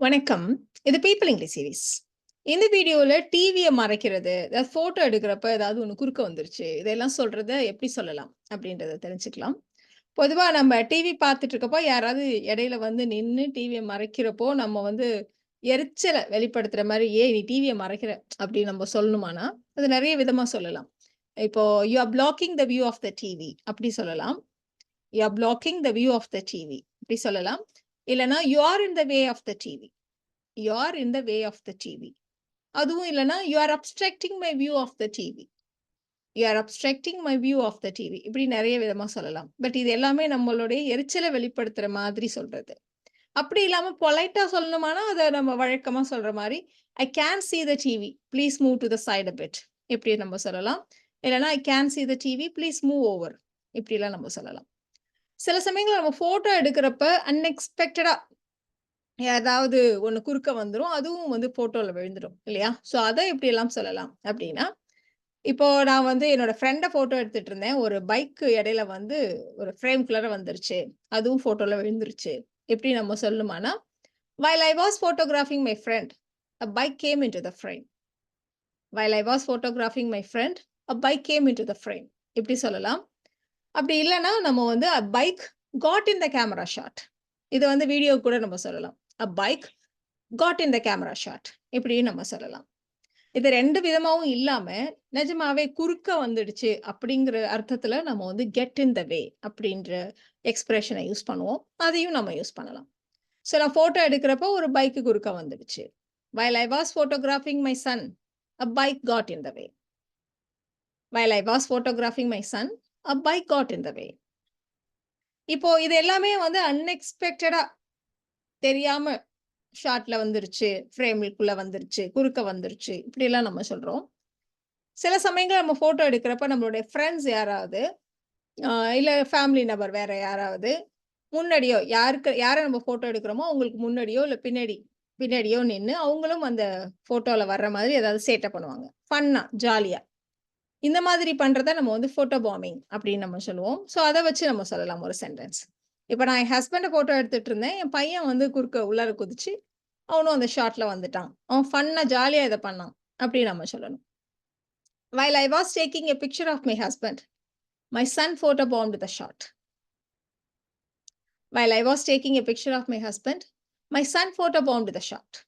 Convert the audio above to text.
வணக்கம். இது people English series. இந்த வீடியோவில் டிவிய மறைக்கிறது, அதாவது ஃபோட்டோ எடுக்கிறப்ப ஏதாவது ஒன்று குறுக்க வந்துருச்சு. இதெல்லாம் சொல்றத எப்படி சொல்லலாம்? அப்படின்றத தெரிஞ்சுக்கலாம். பொதுவா நம்ம டிவி பார்த்துட்டு இருக்கப்போ, யாராவது இடையில வந்து நின்னு டிவிய மறைக்கிறப்போ, நம்ம வந்து எரிச்சல வெளிப்படுத்துற மாதிரி ஏன் நீ டிவிய மறைக்கிற" அப்படின்னு நம்ம சொல்லணுமானா, அது நிறைய விதமா சொல்லலாம். இப்போ "you are blocking the view of the TV" அப்படி சொல்லலாம். "You are blocking the view of the TV" இப்படி சொல்லலாம். இல்லைன்னா "you are in the way of the TV" "you are in the way of the TV" அதுவும் இல்லைனா "you are obstructing my view of the TV" "you are obstructing my view of the TV" இப்படி நிறைய விதமா சொல்லலாம். But இது எல்லாமே நம்மளுடைய எரிச்சலை வெளிப்படுத்துற மாதிரி சொல்றது. அப்படி இல்லாம பொலைட்டா சொல்லணுமானா, அதை நம்ம வழக்கமாக சொல்ற மாதிரி "I can see the TV. Please move to the side a bit" இப்படி நம்ம சொல்லலாம். இல்லைன்னா "I can see the TV. Please move over" இப்படிலாம் நம்ம சொல்லலாம். சில சமயங்கள் நம்ம ஃபோட்டோ எடுக்கிறப்ப அன்எக்ஸ்பெக்டடா ஏதாவது ஒன்று குறுக்க வந்துடும் அதுவும் வந்து ஃபோட்டோவில் விழுந்துடும் இல்லையா? ஸோ அத எப்படியெல்லாம் சொல்லலாம் அப்படின்னா, இப்போ நான் வந்து என்னோட ஃப்ரெண்டை ஃபோட்டோ எடுத்துட்டு இருந்தேன். ஒரு பைக் இடையில வந்து ஒரு ஃப்ரேம்குள்ளார வந்துருச்சு. அதுவும் ஃபோட்டோவில் விழுந்துருச்சு. எப்படி நம்ம சொல்லணுமானா, "while I was photographing my friend, a bike came into the frame." "While I was photographing my friend, a bike came into the frame." இப்படி சொல்லலாம். அப்படி இல்லைன்னா நம்ம வந்து "a bike got in the camera shot." இதை வந்து video கூட நம்ம சொல்லலாம். "A bike got in the camera shot." இப்படியும் நம்ம சொல்லலாம். இது ரெண்டு விதமாகவும் இல்லாம, நிஜமாவே குறுக்க வந்துடுச்சு அப்படிங்கிற அர்த்தத்துல நம்ம வந்து "கெட் இன் த வே" அப்படின்ற எக்ஸ்பிரஷனை யூஸ் பண்ணுவோம். அதையும் நம்ம யூஸ் பண்ணலாம். ஸோ நான் ஃபோட்டோ எடுக்கிறப்போ ஒரு பைக் குறுக்க வந்துடுச்சு. "While I was photographing my son, a bike got in the way." "While I was photographing my son, a bike got in the way." இப்போ இது எல்லாமே வந்து அன்எக்ஸ்பெக்டடா தெரியாம ஷார்ட்ல வந்துருச்சு, ஃப்ரேமுக்குள்ள வந்துருச்சு, குறுக்க வந்துருச்சு, இப்படிலாம் நம்ம சொல்றோம். சில சமயங்கள் நம்ம ஃபோட்டோ எடுக்கிறப்ப நம்மளுடைய ஃப்ரெண்ட்ஸ் யாராவது, இல்லை ஃபேமிலி நபர் வேற யாராவது, முன்னாடியோ யாருக்கு யாரை நம்ம ஃபோட்டோ எடுக்கிறோமோ, அவங்களுக்கு முன்னாடியோ, இல்லை பின்னாடி பின்னாடியோ நின்று அவங்களும் அந்த ஃபோட்டோவில் வர்ற மாதிரி ஏதாவது சேட்ட பண்ணுவாங்க. ஃபன்னா, ஜாலியாக இந்த மாதிரி பண்றத நம்ம வந்து ஃபோட்டோ பாம்பிங் அப்படின்னு நம்ம சொல்லுவோம். ஸோ அதை வச்சு நம்ம சொல்லலாம் ஒரு சென்டென்ஸ். இப்போ நான் என் ஹஸ்பண்டை ஃபோட்டோ எடுத்துட்டு இருந்தேன். என் பையன் வந்து குறுக்க உள்ளார குதிச்சு, அவனும் அந்த ஷார்ட்ல வந்துட்டான். அவன் ஃபன்னா ஜாலியா இதை பண்ணான். அப்படின்னு நம்ம சொல்லணும். "While I was taking a picture of my husband, my son photobombed the shot." "While I was taking a picture of my husband, my son photobombed the shot."